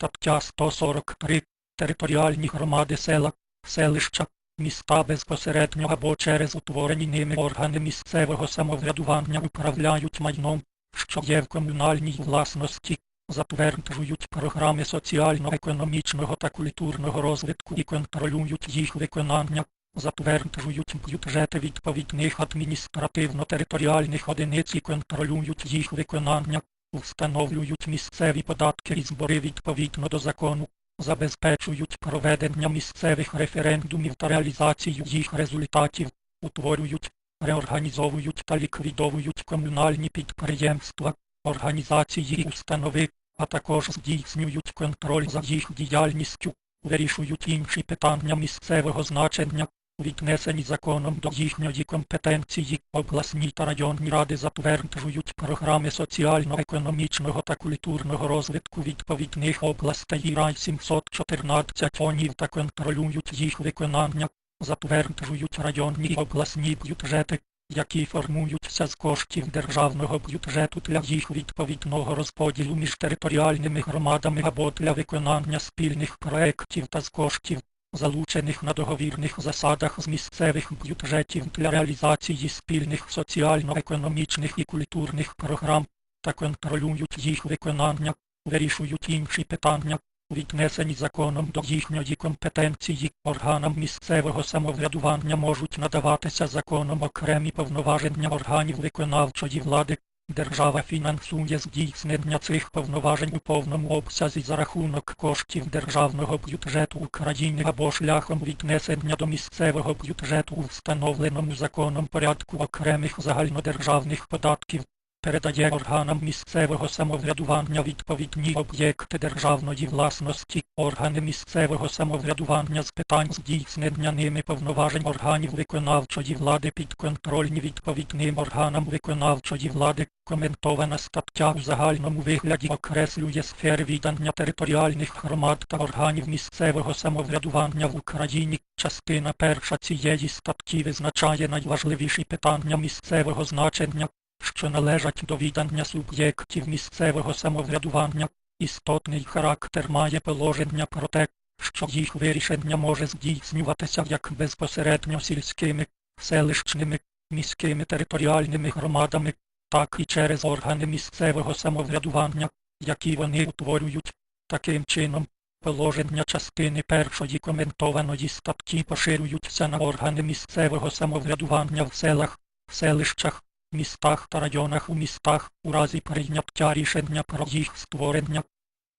Стаття 143. Територіальні громади села, селища, міста безпосередньо або через утворені ними органи місцевого самоврядування управляють майном, що є в комунальній власності, затверджують програми соціально-економічного та культурного розвитку і контролюють їх виконання, затверджують бюджети відповідних адміністративно-територіальних одиниць і контролюють їх виконання, встановлюють місцеві податки і збори відповідно до закону, забезпечують проведення місцевих референдумів та реалізацію їх результатів, утворюють, реорганізовують та ліквідовують комунальні підприємства, організації і установи, а також здійснюють контроль за їх діяльністю, вирішують інші питання місцевого значення, віднесені законом до їхньої компетенції, обласні та районні ради затверджують програми соціально-економічного та культурного розвитку відповідних областей рай 714 фонів та контролюють їх виконання, затверджують районні обласні бюджети, які формуються з коштів державного бюджету для їх відповідного розподілу між територіальними громадами або для виконання спільних проєктів та з коштів, залучених на договірних засадах з місцевих бюджетів для реалізації спільних соціально-економічних і культурних програм, та контролюють їх виконання, вирішують інші питання, віднесені законом до їхньої компетенції, органам місцевого самоврядування можуть надаватися законом окремі повноваження органів виконавчої влади. Держава фінансує здійснення цих повноважень у повному обсязі за рахунок коштів державного бюджету України або шляхом віднесення до місцевого бюджету у встановленому законом порядку окремих загальнодержавних податків, передає органам місцевого самоврядування відповідні об'єкти державної власності, органи місцевого самоврядування з питань здійснення ними повноважень органів виконавчої влади підконтрольні відповідним органам виконавчої влади. Коментована стаття у загальному вигляді окреслює сфери віддання територіальних громад та органів місцевого самоврядування в Україні. Частина перша цієї статті визначає найважливіші питання місцевого значення, що належать до віддання суб'єктів місцевого самоврядування. Істотний характер має положення про те, що їх вирішення може здійснюватися як безпосередньо сільськими, селищними, міськими територіальними громадами, так і через органи місцевого самоврядування, які вони утворюють. Таким чином, положення частини першої коментованої статті поширюються на органи місцевого самоврядування в селах, селищах, містах та районах у містах у разі прийняття рішення про їх створення.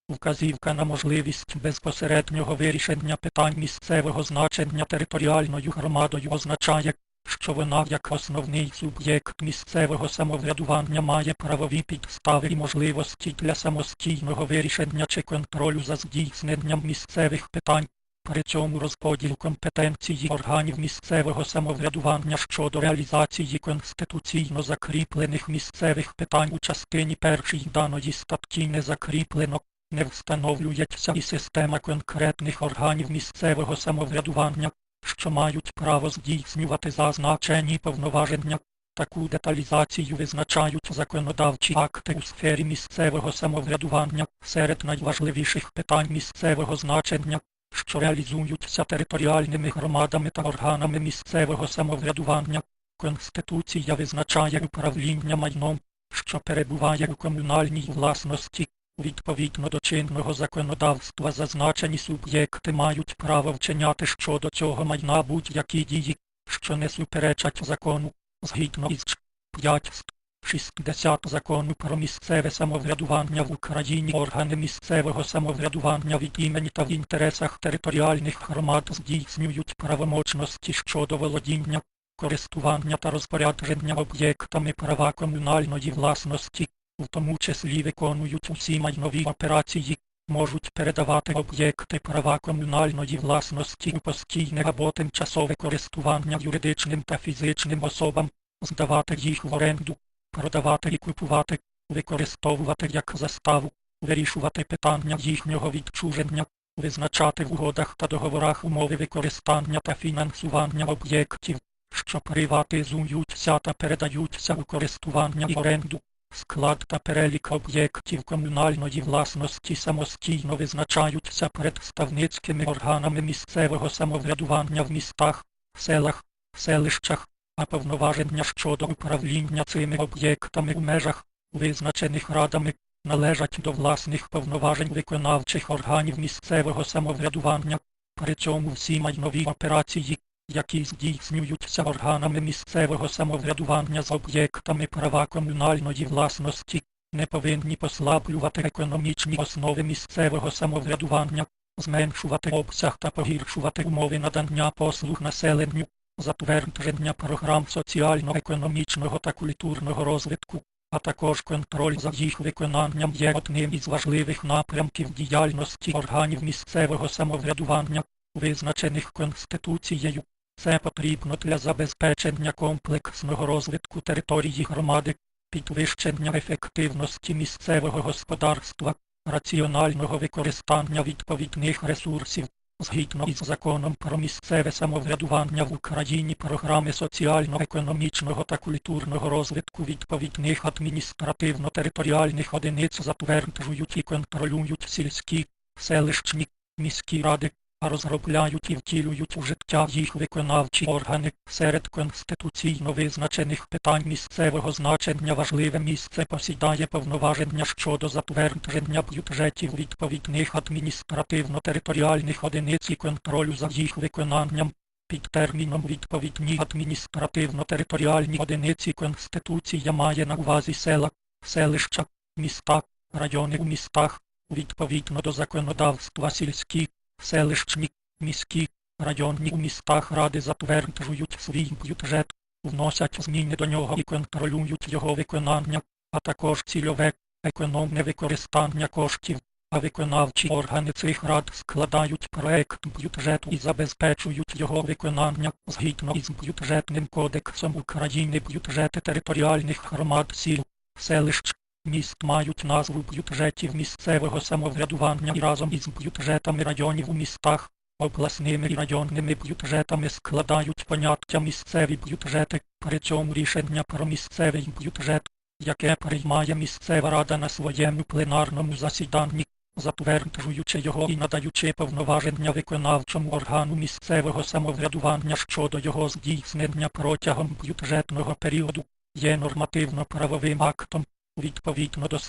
Вказівка на можливість безпосереднього вирішення питань місцевого значення територіальною громадою означає, що вона як основний суб'єкт місцевого самоврядування має правові підстави і можливості для самостійного вирішення чи контролю за здійсненням місцевих питань. При цьому розподіл компетенції органів місцевого самоврядування щодо реалізації конституційно закріплених місцевих питань у частині першій даної статті не закріплено, не встановлюється і система конкретних органів місцевого самоврядування, що мають право здійснювати зазначені повноваження. Таку деталізацію визначають законодавчі акти у сфері місцевого самоврядування серед найважливіших питань місцевого значення, що реалізуються територіальними громадами та органами місцевого самоврядування. Конституція визначає управління майном, що перебуває у комунальній власності. Відповідно до чинного законодавства зазначені суб'єкти мають право вчиняти щодо цього майна будь-які дії, що не суперечать закону, згідно із 5 60 закону про місцеве самоврядування в Україні органи місцевого самоврядування від імені та в інтересах територіальних громад здійснюють правомочності щодо володіння, користування та розпорядження об'єктами права комунальної власності, в тому числі виконують усі майнові операції, можуть передавати об'єкти права комунальної власності у постійне або тимчасове користування юридичним та фізичним особам, здавати їх в оренду продавати і купувати, використовувати як заставу, вирішувати питання їхнього відчуження, визначати в угодах та договорах умови використання та фінансування об'єктів, що приватизуються та передаються у користування і оренду, Склад та перелік об'єктів комунальної власності самостійно визначаються представницькими органами місцевого самоврядування в містах, селах, селищах, а повноваження щодо управління цими об'єктами у межах, визначених радами, належать до власних повноважень виконавчих органів місцевого самоврядування. При цьому всі майнові операції, які здійснюються органами місцевого самоврядування з об'єктами права комунальної власності, не повинні послаблювати економічні основи місцевого самоврядування, зменшувати обсяг та погіршувати умови надання послуг населенню, затвердження програм соціально-економічного та культурного розвитку, а також контроль за їх виконанням є одним із важливих напрямків діяльності органів місцевого самоврядування, визначених Конституцією. Це потрібно для забезпечення комплексного розвитку території громади, підвищення ефективності місцевого господарства, раціонального використання відповідних ресурсів. Згідно із законом про місцеве самоврядування в Україні програми соціально-економічного та культурного розвитку відповідних адміністративно-територіальних одиниць затверджують і контролюють сільські, селищні, міські ради, розробляють і втілюють у життя їх виконавчі органи серед конституційно визначених питань місцевого значення важливе місце посідає повноваження щодо затвердження бюджетів відповідних адміністративно-територіальних одиниць і контролю за їх виконанням. Під терміном відповідні адміністративно-територіальні одиниці Конституція має на увазі села, селища, міста, райони у містах, відповідно до законодавства сільські, селищні, міські, районні у містах ради затверджують свій бюджет, вносять зміни до нього і контролюють його виконання, а також цільове, економне використання коштів, а виконавчі органи цих рад складають проект бюджету і забезпечують його виконання згідно із бюджетним кодексом України. Бюджети територіальних громад сіл, селищ, міст мають назву бюджетів місцевого самоврядування і разом із бюджетами районів у містах, обласними і районними бюджетами складають поняття місцеві бюджети, при цьому рішення про місцевий бюджет, яке приймає місцева рада на своєму пленарному засіданні, затверджуючи його і надаючи повноваження виконавчому органу місцевого самоврядування щодо його здійснення протягом бюджетного періоду, є нормативно-правовим актом, відповідно до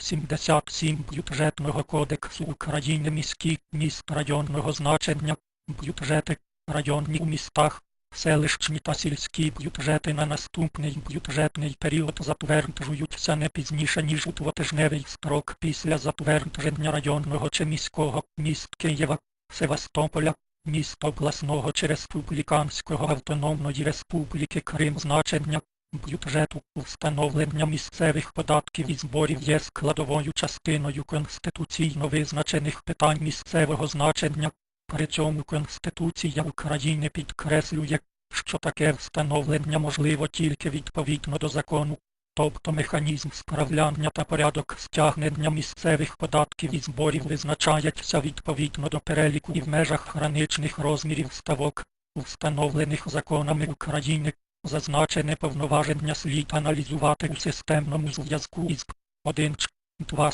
77 бюджетного кодексу України. Міські міст районного значення, бюджети, районні у містах, селищні та сільські бюджети на наступний бюджетний період затверджуються не пізніше, ніж у двотижневий строк після затвердження районного чи міського міст Києва, Севастополя, міст обласного чи республіканського автономної республіки Крим. Значення, бюджету встановлення місцевих податків і зборів є складовою частиною конституційно визначених питань місцевого значення. При цьому Конституція України підкреслює, що таке встановлення можливо тільки відповідно до закону, тобто механізм справляння та порядок стягнення місцевих податків і зборів визначається відповідно до переліку і в межах граничних розмірів ставок, встановлених законами України. Зазначене повноваження слід аналізувати у системному зв'язку із 1 ч 2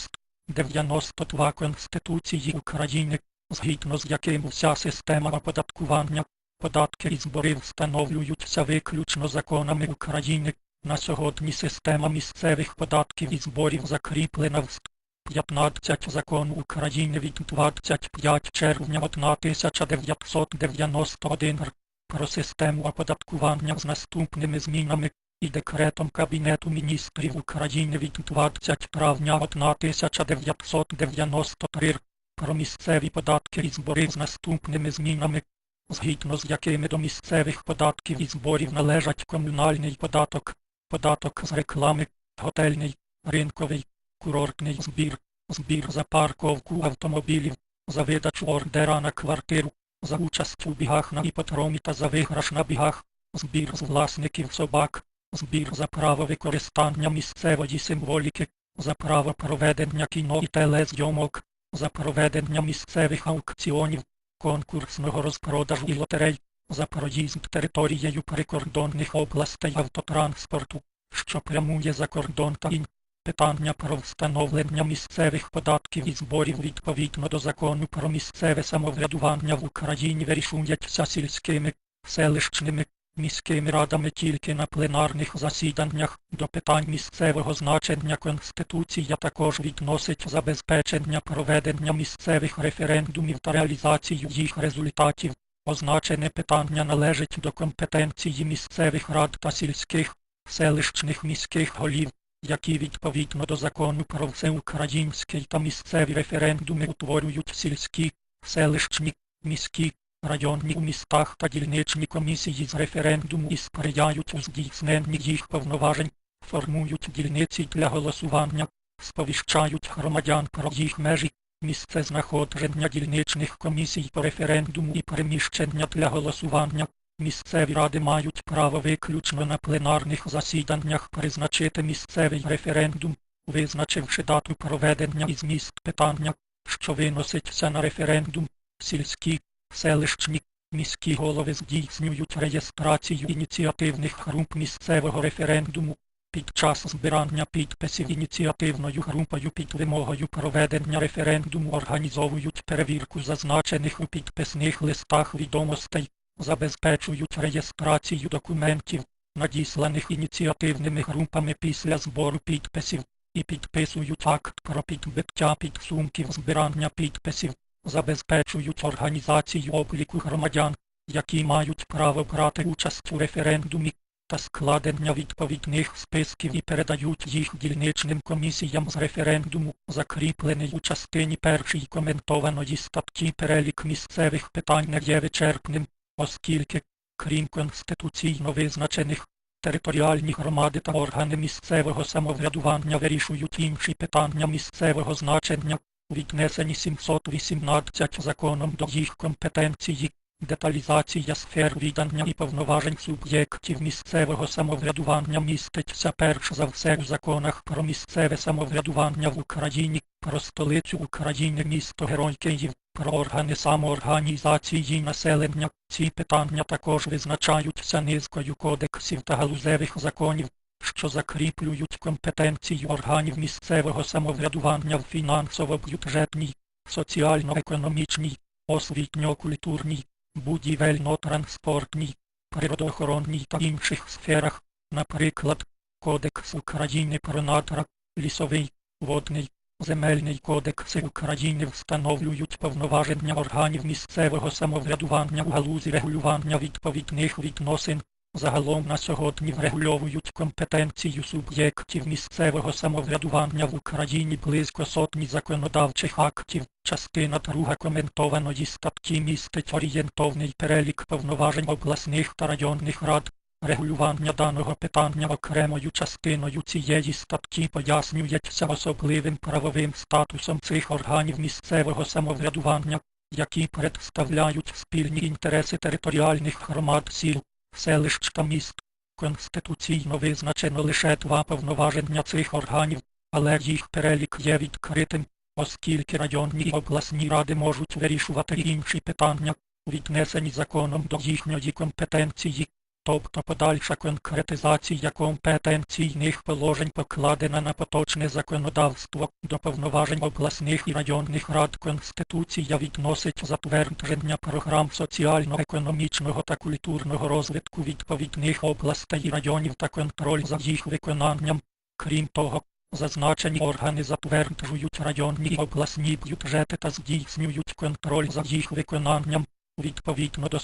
92 Конституції України, згідно з яким вся система оподаткування, податки і збори встановлюються виключно законами України. На сьогодні система місцевих податків і зборів закріплена в 15 закону України від 25 червня 1991 р про систему оподаткування з наступними змінами і декретом Кабінету міністрів України від 20 травня 1993 про місцеві податки і збори з наступними змінами, згідно з якими до місцевих податків і зборів належать комунальний податок, податок з реклами, готельний, ринковий, курортний збір, збір за парковку автомобілів, за видачу ордера на квартиру, за участь у бігах на іпотромі та за виграш на бігах, збір з власників собак, збір за право використання місцевої символіки, за право проведення кіно і телезйомок, за проведення місцевих аукціонів, конкурсного розпродажу і лотерей, за проїзд територією прикордонних областей автотранспорту, що прямує за кордон та ін. Питання про встановлення місцевих податків і зборів відповідно до закону про місцеве самоврядування в Україні вирішується сільськими, селищними, міськими радами тільки на пленарних засіданнях. До питань місцевого значення Конституція також відносить забезпечення проведення місцевих референдумів та реалізацію їх результатів. Означене питання належить до компетенції місцевих рад та сільських, селищних міських голів, які відповідно до закону про всеукраїнський та місцеві референдуми утворюють сільські, селищні, міські, районні у містах та дільничні комісії з референдуму і сприяють у здійсненні їх повноважень, формують дільниці для голосування, сповіщають громадян про їх межі, місце знаходження дільничних комісій по референдуму і переміщення для голосування. Місцеві ради мають право виключно на пленарних засіданнях призначити місцевий референдум, визначивши дату проведення і зміст питання, що виноситься на референдум, сільські, селищні, міські голови здійснюють реєстрацію ініціативних груп місцевого референдуму. Під час збирання підписів ініціативною групою під вимогою проведення референдуму організовують перевірку зазначених у підписних листах відомостей, забезпечують реєстрацію документів, надісланих ініціативними групами після збору підписів, і підписують акт про підбиття підсумків збирання підписів, забезпечують організацію обліку громадян, які мають право брати участь у референдумі, та складення відповідних списків і передають їх дільничним комісіям з референдуму, закріплений у частині першій коментованої статті перелік місцевих питань не є вичерпним, оскільки, крім конституційно визначених, територіальні громади та органи місцевого самоврядування вирішують інші питання місцевого значення, віднесені 718 законом до їх компетенції, деталізація сфер відання і повноважень суб'єктів місцевого самоврядування міститься перш за все у законах про місцеве самоврядування в Україні, про столицю України місто Герой Київ, про органи самоорганізації населення. Ці питання також визначаються низкою кодексів та галузевих законів, що закріплюють компетенцію органів місцевого самоврядування в фінансово-бюджетній, соціально-економічній, освітньо-культурній, будівельно-транспортній, природоохоронній та інших сферах, наприклад, Кодекс України про натра, лісовий, водний, земельний кодекси України встановлюють повноваження органів місцевого самоврядування у галузі регулювання відповідних відносин. Загалом на сьогодні врегульовують компетенцію суб'єктів місцевого самоврядування в Україні близько сотні законодавчих актів. Частина друга коментованої статті містить орієнтовний перелік повноважень обласних та районних рад. Регулювання даного питання окремою частиною цієї статті пояснюється особливим правовим статусом цих органів місцевого самоврядування, які представляють спільні інтереси територіальних громад сіл селищ та міст. Конституційно визначено лише два повноваження цих органів, але їх перелік є відкритим, оскільки районні і обласні ради можуть вирішувати інші питання, віднесені законом до їхньої компетенції, тобто подальша конкретизація компетенційних положень покладена на поточне законодавство до повноважень обласних і районних рад Конституція відносить затвердження програм соціально-економічного та культурного розвитку відповідних областей і районів та контроль за їх виконанням. Крім того, Зазначені органи затверджують районні і обласні бюджети та здійснюють контроль за їх виконанням відповідно до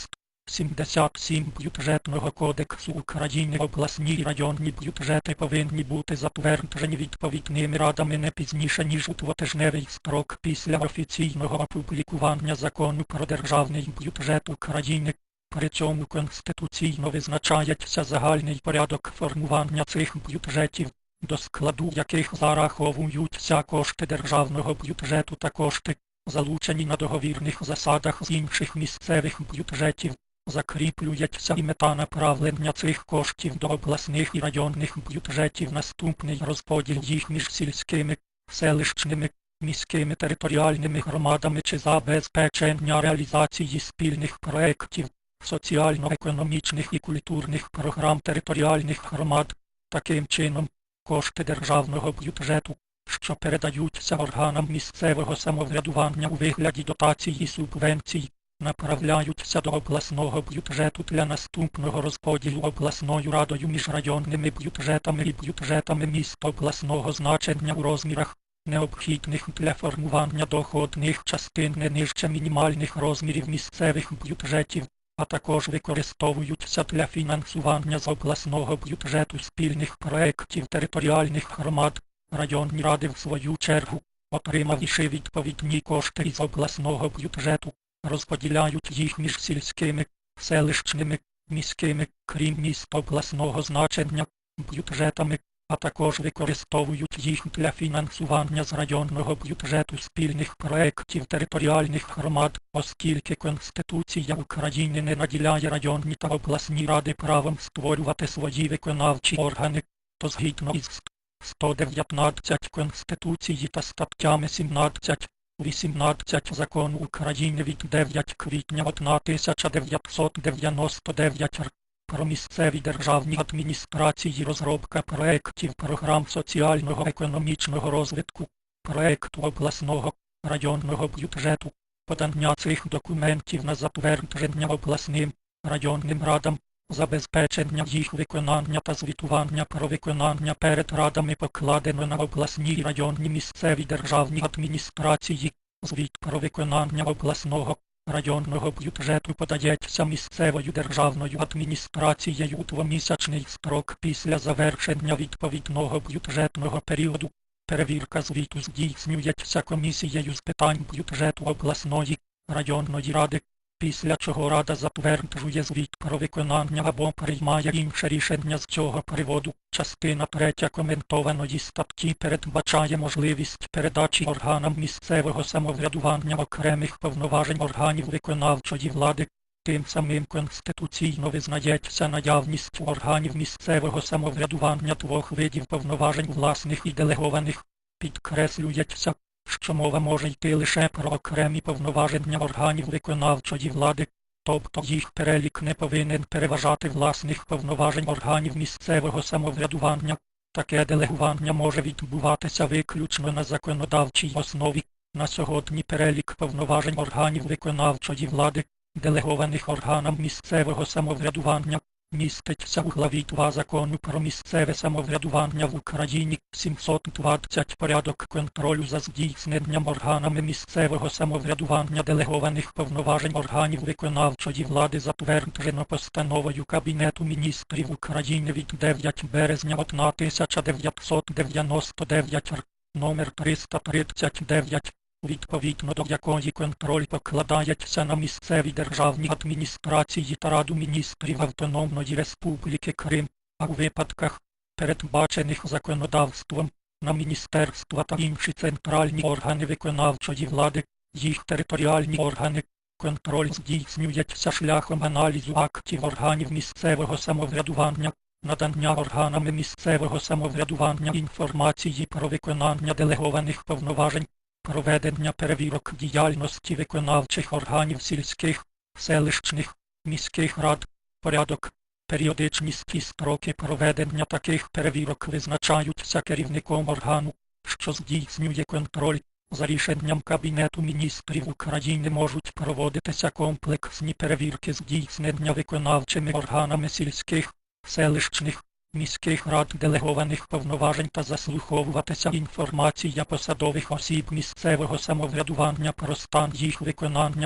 77 бюджетного кодексу України обласні і районні бюджети повинні бути затверджені відповідними радами не пізніше, ніж у двотижневий строк після офіційного опублікування закону про державний бюджет України. При цьому конституційно визначається загальний порядок формування цих бюджетів, до складу яких зараховуються кошти державного бюджету та кошти, залучені на договірних засадах з інших місцевих бюджетів. Закріплюється і мета направлення цих коштів до обласних і районних бюджетів наступний розподіл їх між сільськими, селищними, міськими територіальними громадами чи забезпечення реалізації спільних проєктів, соціально-економічних і культурних програм територіальних громад. Таким чином, кошти державного бюджету, що передаються органам місцевого самоврядування у вигляді дотацій і субвенцій, направляються до обласного бюджету для наступного розподілу обласною радою між районними бюджетами і бюджетами міст обласного значення у розмірах, необхідних для формування доходних частин не нижче мінімальних розмірів місцевих бюджетів, а також використовуються для фінансування з обласного бюджету спільних проєктів територіальних громад. Районні ради в свою чергу, отримавши відповідні кошти із обласного бюджету, розподіляють їх між сільськими, селищними, міськими, крім міст обласного значення, бюджетами, а також використовують їх для фінансування з районного бюджету спільних проєктів територіальних громад, оскільки Конституція України не наділяє районні та обласні ради правом створювати свої виконавчі органи, то згідно із 119 Конституції та статтями 17, 18 Закону України від 9 квітня 1999. Про місцеві державні адміністрації розробка проєктів програм соціального економічного розвитку, проєкту обласного, районного бюджету, подання цих документів на затвердження обласним, районним радам, забезпечення їх виконання та звітування про виконання перед радами покладено на обласні і районні місцеві державні адміністрації, звіт про виконання обласного, районного бюджету подається місцевою державною адміністрацією у двомісячний строк після завершення відповідного бюджетного періоду. Перевірка звіту здійснюється комісією з питань бюджету обласної, районної ради, після чого Рада затверджує звіт про виконання або приймає інше рішення з цього приводу. Частина 3 коментованої статті передбачає можливість передачі органам місцевого самоврядування окремих повноважень органів виконавчої влади. Тим самим конституційно визнається наявність органів місцевого самоврядування двох видів повноважень власних і делегованих. Підкреслюється, що мова може йти лише про окремі повноваження органів виконавчої влади, тобто їх перелік не повинен переважати власних повноважень органів місцевого самоврядування. Таке делегування може відбуватися виключно на законодавчій основі. На сьогодні перелік повноважень органів виконавчої влади, делегованих органам місцевого самоврядування, міститься у главі 2 закону про місцеве самоврядування в Україні 720 порядок контролю за здійсненням органами місцевого самоврядування делегованих повноважень органів виконавчої влади затверджено постановою Кабінету міністрів України від 9 березня 1999 р. номер 339 відповідно до якої контроль покладається на місцеві державні адміністрації та Раду міністрів Автономної Республіки Крим, а у випадках, передбачених законодавством, на міністерства та інші центральні органи виконавчої влади, їх територіальні органи. Контроль здійснюється шляхом аналізу актів органів місцевого самоврядування, надання органами місцевого самоврядування інформації про виконання делегованих повноважень, проведення перевірок діяльності виконавчих органів сільських, селищних, міських рад, порядок, періодичність і строки проведення таких перевірок визначаються керівником органу, що здійснює контроль. За рішенням Кабінету міністрів України можуть проводитися комплексні перевірки здійснення виконавчими органами сільських, селищних, міських рад делегованих повноважень та заслуховуватися інформація посадових осіб місцевого самоврядування про стан їх виконання.